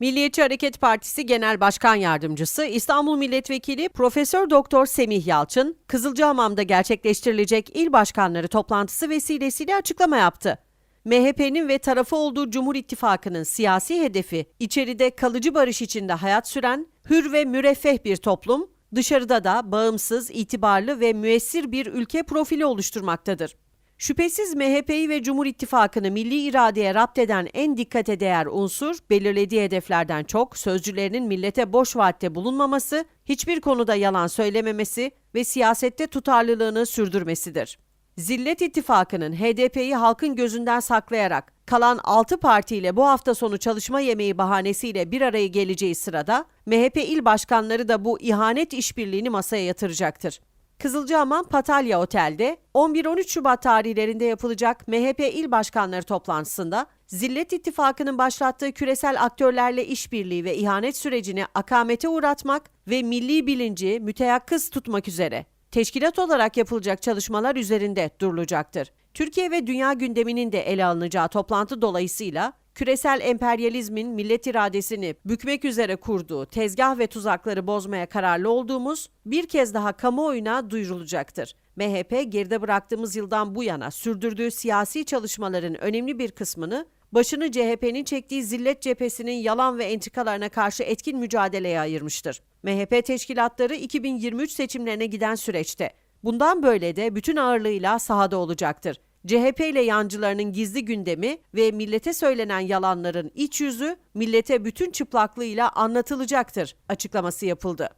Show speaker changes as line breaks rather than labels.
Milliyetçi Hareket Partisi Genel Başkan Yardımcısı İstanbul Milletvekili Profesör Doktor Semih Yalçın, Kızılcahamam'da gerçekleştirilecek il başkanları toplantısı vesilesiyle açıklama yaptı. MHP'nin ve tarafı olduğu Cumhur İttifakı'nın siyasi hedefi içeride kalıcı barış içinde hayat süren, hür ve müreffeh bir toplum, dışarıda da bağımsız, itibarlı ve müessir bir ülke profili oluşturmaktadır. Şüphesiz MHP'yi ve Cumhur İttifakı'nı milli iradeye rapt eden en dikkate değer unsur, belirlediği hedeflerden çok sözcülerinin millete boş vaatte bulunmaması, hiçbir konuda yalan söylememesi ve siyasette tutarlılığını sürdürmesidir. Zillet İttifakı'nın HDP'yi halkın gözünden saklayarak kalan 6 partiyle bu hafta sonu çalışma yemeği bahanesiyle bir araya geleceği sırada MHP il başkanları da bu ihanet işbirliğini masaya yatıracaktır. Kızılcahamam Patalya Otel'de 11-13 Şubat tarihlerinde yapılacak MHP il başkanları toplantısında Zillet İttifakı'nın başlattığı küresel aktörlerle işbirliği ve ihanet sürecini akamete uğratmak ve milli bilinci müteyakkız tutmak üzere teşkilat olarak yapılacak çalışmalar üzerinde durulacaktır. Türkiye ve dünya gündeminin de ele alınacağı toplantı dolayısıyla küresel emperyalizmin millet iradesini bükmek üzere kurduğu tezgah ve tuzakları bozmaya kararlı olduğumuz bir kez daha kamuoyuna duyurulacaktır. MHP geride bıraktığımız yıldan bu yana sürdürdüğü siyasi çalışmaların önemli bir kısmını başını CHP'nin çektiği zillet cephesinin yalan ve entikalarına karşı etkin mücadeleye ayırmıştır. MHP teşkilatları 2023 seçimlerine giden süreçte bundan böyle de bütün ağırlığıyla sahada olacaktır. CHP ile yancılarının gizli gündemi ve millete söylenen yalanların iç yüzü millete bütün çıplaklığıyla anlatılacaktır açıklaması yapıldı.